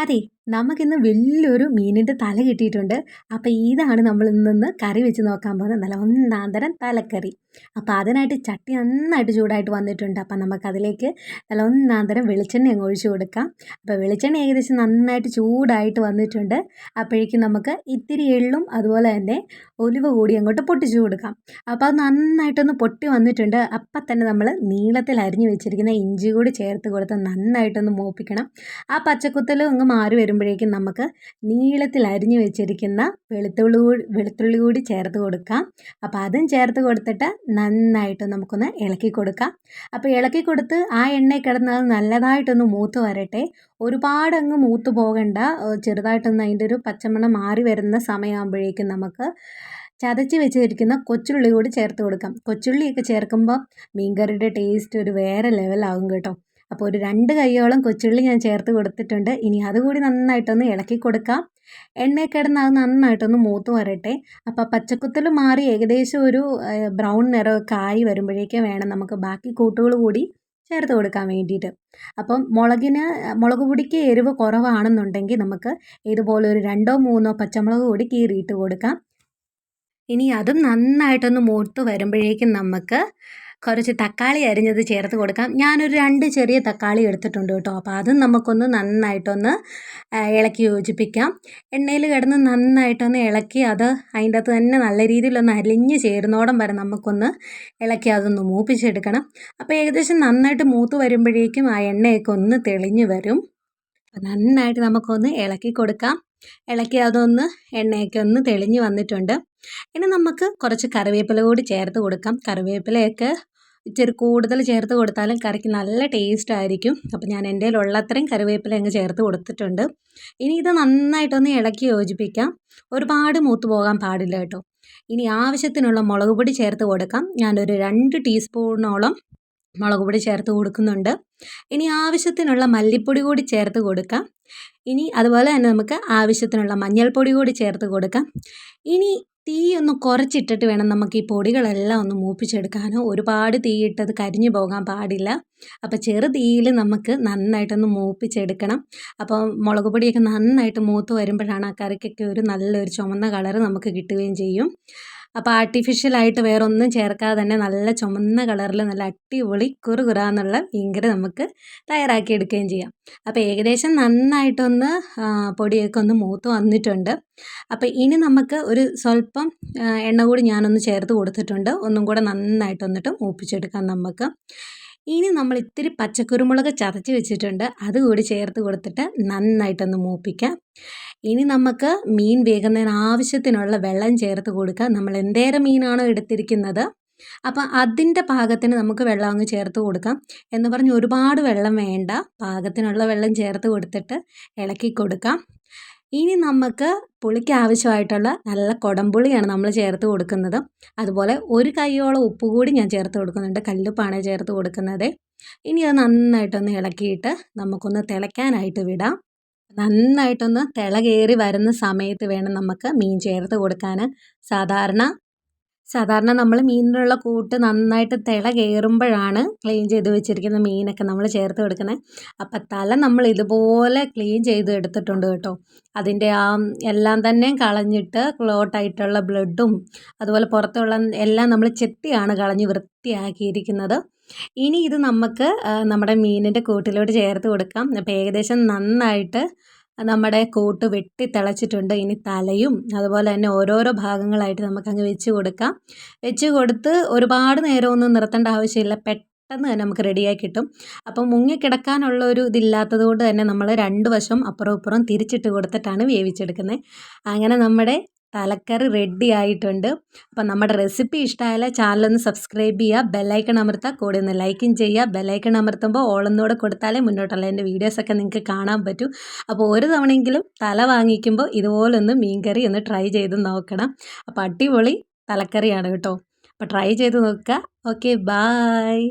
അതെ നമുക്കിന്ന് വലിയൊരു മീനിന്റെ തല കിട്ടിയിട്ടുണ്ട്. അപ്പോൾ ഇതാണ് നമ്മൾ ഇന്നിന്ന് കറി വെച്ച് നോക്കാൻ പോകുന്നത്. നല്ല ഒന്നാന്തരം തലക്കറി. അപ്പോൾ അതിനായിട്ട് ചട്ടി നന്നായിട്ട് ചൂടായിട്ട് വന്നിട്ടുണ്ട്. അപ്പോൾ നമുക്കതിലേക്ക് നല്ല ഒന്നാന്തരം വെളിച്ചെണ്ണ അങ്ങ് ഒഴിച്ചു കൊടുക്കാം. അപ്പോൾ വെളിച്ചെണ്ണ ഏകദേശം നന്നായിട്ട് ചൂടായിട്ട് വന്നിട്ടുണ്ട്. അപ്പോഴേക്കും നമുക്ക് ഇത്തിരി എള്ളും അതുപോലെ തന്നെ ഒലിവ് കൂടി അങ്ങോട്ട് പൊട്ടിച്ചു കൊടുക്കാം. അപ്പോൾ അത് നന്നായിട്ടൊന്ന് പൊട്ടി വന്നിട്ടുണ്ട്. അപ്പം തന്നെ നമ്മൾ നീളത്തിൽ അരിഞ്ഞു വെച്ചിരിക്കുന്ന ഇഞ്ചി കൂടി ചേർത്ത് കൊടുത്ത് നന്നായിട്ടൊന്ന് മൂപ്പിക്കണം. ആ പച്ചക്കുത്തലും അങ്ങ് മാറി വരുമ്പോഴേക്കും നമുക്ക് നീളത്തിൽ അരിഞ്ഞു വെച്ചിരിക്കുന്ന വെളുത്തുള്ളി വെളുത്തുള്ളി കൂടി ചേർത്ത് കൊടുക്കാം. അപ്പോൾ അതും ചേർത്ത് കൊടുത്തിട്ട് നന്നായിട്ട് നമുക്കൊന്ന് ഇളക്കി കൊടുക്കാം. അപ്പോൾ ഇളക്കി കൊടുത്ത് ആ എണ്ണയിൽ കിടന്ന് അത് നല്ലതായിട്ടൊന്ന് മൂത്ത് വരട്ടെ. ഒരുപാട് അങ്ങ് മൂത്ത് പോകണ്ട. ചെറുതായിട്ടൊന്ന് അതിന്റെ ഒരു പച്ചമണം മാറി വരുന്ന സമയമാകുമ്പോഴേക്കും നമുക്ക് ചതച്ച് വെച്ചിരിക്കുന്ന കൊച്ചുള്ളി കൂടി ചേർത്ത് കൊടുക്കാം. കൊച്ചുള്ളിയൊക്കെ ചേർക്കുമ്പോൾ മീൻകറിയുടെ ടേസ്റ്റ് ഒരു വേറെ ലെവലാകും കേട്ടോ. അപ്പോൾ ഒരു രണ്ട് കൈയോളം കൊച്ചുള്ളി ഞാൻ ചേർത്ത് കൊടുത്തിട്ടുണ്ട്. ഇനി അതുകൂടി നന്നായിട്ടൊന്ന് ഇളക്കി കൊടുക്കാം. എണ്ണയിൽ കിടന്ന് അത് നന്നായിട്ടൊന്ന് മൂത്ത് വരട്ടെ. അപ്പോൾ പച്ചക്കുത്തൽ മാറി ഏകദേശം ഒരു ബ്രൗൺ നിറമൊക്കെ ആയി വരുമ്പോഴേക്കും വേണം നമുക്ക് ബാക്കി കൂട്ടുകൾ കൂടി ചേർത്ത് കൊടുക്കാൻ വേണ്ടിയിട്ട്. അപ്പം മുളകിന് മുളക് പൊടിക്ക് എരിവ് കുറവാണെന്നുണ്ടെങ്കിൽ നമുക്ക് ഇതുപോലെ ഒരു രണ്ടോ മൂന്നോ പച്ചമുളക് കൂടി കീറിയിട്ട് കൊടുക്കാം. ഇനി അതും നന്നായിട്ടൊന്ന് മൂത്ത് വരുമ്പോഴേക്കും നമുക്ക് കുറച്ച് തക്കാളി അരിഞ്ഞത് ചേർത്ത് കൊടുക്കാം. ഞാനൊരു രണ്ട് ചെറിയ തക്കാളി എടുത്തിട്ടുണ്ട് കേട്ടോ. അപ്പോൾ അതും നമുക്കൊന്ന് നന്നായിട്ടൊന്ന് ഇളക്കി യോജിപ്പിക്കാം. എണ്ണയിൽ കിടന്ന് നന്നായിട്ടൊന്ന് ഇളക്കി അത് അതിന്റെ അകത്ത് തന്നെ നല്ല രീതിയിലൊന്ന് അലിഞ്ഞ് ചേരുന്നോടം വരെ നമുക്കൊന്ന് ഇളക്കി അതൊന്ന് മൂപ്പിച്ചെടുക്കണം. അപ്പോൾ ഏകദേശം നന്നായിട്ട് മൂത്ത് വരുമ്പോഴേക്കും ആ എണ്ണയൊക്കെ ഒന്ന് തെളിഞ്ഞ് വരും. നന്നായിട്ട് നമുക്കൊന്ന് ഇളക്കി കൊടുക്കാം. ഇളക്കി അതൊന്ന് എണ്ണയൊക്കെ ഒന്ന് തെളിഞ്ഞ് വന്നിട്ടുണ്ട്. ഇനി നമുക്ക് കുറച്ച് കറിവേപ്പില കൂടി ചേർത്ത് കൊടുക്കാം. കറിവേപ്പിലയൊക്കെ ഇച്ചിരി കൂടുതൽ ചേർത്ത് കൊടുത്താലും കറിക്ക് നല്ല ടേസ്റ്റ് ആയിരിക്കും. അപ്പോൾ ഞാൻ എന്റെ ഉള്ളത്രയും കറിവേപ്പില അങ്ങ് ചേർത്ത് കൊടുത്തിട്ടുണ്ട്. ഇനി ഇത് നന്നായിട്ടൊന്ന് ഇളക്കി യോജിപ്പിക്കാം. ഒരുപാട് മൂത്ത് പോകാൻ പാടില്ല കേട്ടോ. ഇനി ആവശ്യത്തിനുള്ള മുളക് പൊടി ചേർത്ത് കൊടുക്കാം. ഞാനൊരു രണ്ട് ടീസ്പൂണോളം മുളക് പൊടി ചേർത്ത് കൊടുക്കുന്നുണ്ട്. ഇനി ആവശ്യത്തിനുള്ള മല്ലിപ്പൊടി കൂടി ചേർത്ത് കൊടുക്കാം. ഇനി അതുപോലെ തന്നെ നമുക്ക് ആവശ്യത്തിനുള്ള മഞ്ഞൾപ്പൊടി കൂടി ചേർത്ത് കൊടുക്കാം. ഇനി തീ ഒന്ന് കുറച്ചിട്ടിട്ട് വേണം നമുക്ക് ഈ പൊടികളെല്ലാം ഒന്ന് മൂപ്പിച്ചെടുക്കാൻ ഒരുപാട് തീയിട്ടത് കരിഞ്ഞു പോകാൻ പാടില്ല. അപ്പോൾ ചെറു തീയിൽ നമുക്ക് നന്നായിട്ടൊന്ന് മൂപ്പിച്ചെടുക്കണം. അപ്പോൾ മുളക് പൊടിയൊക്കെ നന്നായിട്ട് മൂത്ത് വരുമ്പോഴാണ് ആ കറിക്കൊക്കെ ഒരു നല്ലൊരു ചുമന്ന കളർ നമുക്ക് കിട്ടുകയും ചെയ്യും. അപ്പോൾ ആർട്ടിഫിഷ്യലായിട്ട് വേറെ ഒന്നും ചേർക്കാതെ തന്നെ നല്ല ചുമന്ന കളറിൽ നല്ല അടിപൊളി കുറുകുറാന്നുള്ള മീൻകറി നമുക്ക് തയ്യാറാക്കി എടുക്കുകയും ചെയ്യാം. അപ്പോൾ ഏകദേശം നന്നായിട്ടൊന്ന് പൊടിയൊക്കെ ഒന്ന് മൂത്ത് വന്നിട്ടുണ്ട്. അപ്പോൾ ഇനി നമുക്ക് ഒരു സ്വല്പം എണ്ണ കൂടി ഞാനൊന്ന് ചേർത്ത് കൊടുത്തിട്ടുണ്ട്. ഒന്നും കൂടെ നന്നായിട്ടൊന്നിട്ട് മൂപ്പിച്ചെടുക്കാം നമുക്ക്. ഇനി നമ്മൾ ഇത്തിരി പച്ചക്കുരുമുളക് ചതച്ച് വെച്ചിട്ടുണ്ട്. അതുകൂടി ചേർത്ത് കൊടുത്തിട്ട് നന്നായിട്ടൊന്ന് മൂപ്പിക്കാം. ഇനി നമുക്ക് മീൻ വേകുന്നതിന് ആവശ്യത്തിനുള്ള വെള്ളം ചേർത്ത് കൊടുക്കുക നമ്മൾ എന്തേരം മീനാണോ എടുത്തിരിക്കുന്നത്. അപ്പം അതിന്റെ പാകത്തിന് നമുക്ക് വെള്ളം അങ്ങ് ചേർത്ത് കൊടുക്കാം. എന്ന് പറഞ്ഞ് ഒരുപാട് വെള്ളം വേണ്ട. പാകത്തിനുള്ള വെള്ളം ചേർത്ത് കൊടുത്തിട്ട് ഇളക്കി കൊടുക്കാം. ഇനി നമുക്ക് പുളിക്ക് ആവശ്യമായിട്ടുള്ള നല്ല കുടംപുളിയാണ് നമ്മൾ ചേർത്ത് കൊടുക്കുന്നത്. അതുപോലെ ഒരു കൈയോളം ഉപ്പ് കൂടി ഞാൻ ചേർത്ത് കൊടുക്കുന്നുണ്ട്. കല്ലുപ്പാണ് ചേർത്ത് കൊടുക്കുന്നത്. ഇനി അത് നന്നായിട്ടൊന്ന് ഇളക്കിയിട്ട് നമുക്കൊന്ന് തിളയ്ക്കാനായിട്ട് വിടാം. നന്നായിട്ടൊന്ന് തിള കയറി വരുന്ന സമയത്ത് വേണം നമുക്ക് മീൻ ചേർത്ത് കൊടുക്കാൻ സാധാരണ സാധാരണ നമ്മൾ മീനിനുള്ള കൂട്ട് നന്നായിട്ട് തിള കയറുമ്പോഴാണ് ക്ലീൻ ചെയ്ത് വെച്ചിരിക്കുന്ന മീനൊക്കെ നമ്മൾ ചേർത്ത് കൊടുക്കുന്നത്. അപ്പം തല നമ്മൾ ഇതുപോലെ ക്ലീൻ ചെയ്ത് എടുത്തിട്ടുണ്ട് കേട്ടോ. അതിന്റെ ആ എല്ലാം തന്നെ കളഞ്ഞിട്ട് ക്ലോട്ടായിട്ടുള്ള ബ്ലഡും അതുപോലെ പുറത്തുള്ള എല്ലാം നമ്മൾ ചെത്തിയാണ് കളഞ്ഞ് വൃത്തിയാക്കിയിരിക്കുന്നത്. ഇനി ഇത് നമുക്ക് നമ്മുടെ മീനിന്റെ കൂട്ടിലോട്ട് ചേർത്ത് കൊടുക്കാം. അപ്പോൾ ഏകദേശം നന്നായിട്ട് നമ്മുടെ കൂട്ട് വെട്ടി തിളച്ചിട്ടുണ്ട്. ഇനി തലയും അതുപോലെ തന്നെ ഓരോരോ ഭാഗങ്ങളായിട്ട് നമുക്കങ്ങ് വെച്ച് കൊടുക്കാം. വെച്ച് കൊടുത്ത് ഒരുപാട് നേരമൊന്നും നിർത്തേണ്ട ആവശ്യമില്ല. പെട്ടെന്ന് തന്നെ നമുക്ക് റെഡിയായി കിട്ടും. അപ്പം മുങ്ങിക്കിടക്കാനുള്ള ഒരു ഇതില്ലാത്തത് കൊണ്ട് തന്നെ നമ്മൾ രണ്ട് വശം അപ്പുറം ഇപ്പുറം തിരിച്ചിട്ട് കൊടുത്തിട്ടാണ് വേവിച്ചെടുക്കുന്നത്. അങ്ങനെ നമ്മുടെ തലക്കറി റെഡി ആയിട്ടുണ്ട്. അപ്പം നമ്മുടെ റെസിപ്പി ഇഷ്ടമായാൽ ചാനലൊന്ന് സബ്സ്ക്രൈബ് ചെയ്യുക ബെല്ലൈക്കൺ അമർത്തുക കൂടെ ഒന്ന് ലൈക്കും ചെയ്യുക ബെല്ലൈക്കൺ അമർത്തുമ്പോൾ ഓളൊന്നുകൂടെ കൊടുത്താലേ മുന്നോട്ടുള്ള എന്റെ വീഡിയോസൊക്കെ നിങ്ങൾക്ക് കാണാൻ പറ്റൂ. അപ്പോൾ ഒരു തവണയെങ്കിലും തല വാങ്ങിക്കുമ്പോൾ ഇതുപോലൊന്ന് മീൻകറി ഒന്ന് ട്രൈ ചെയ്ത് നോക്കണം. അപ്പോൾ അടിപൊളി തലക്കറിയാണ് കേട്ടോ. അപ്പോൾ ട്രൈ ചെയ്ത് നോക്കുക. Okay bye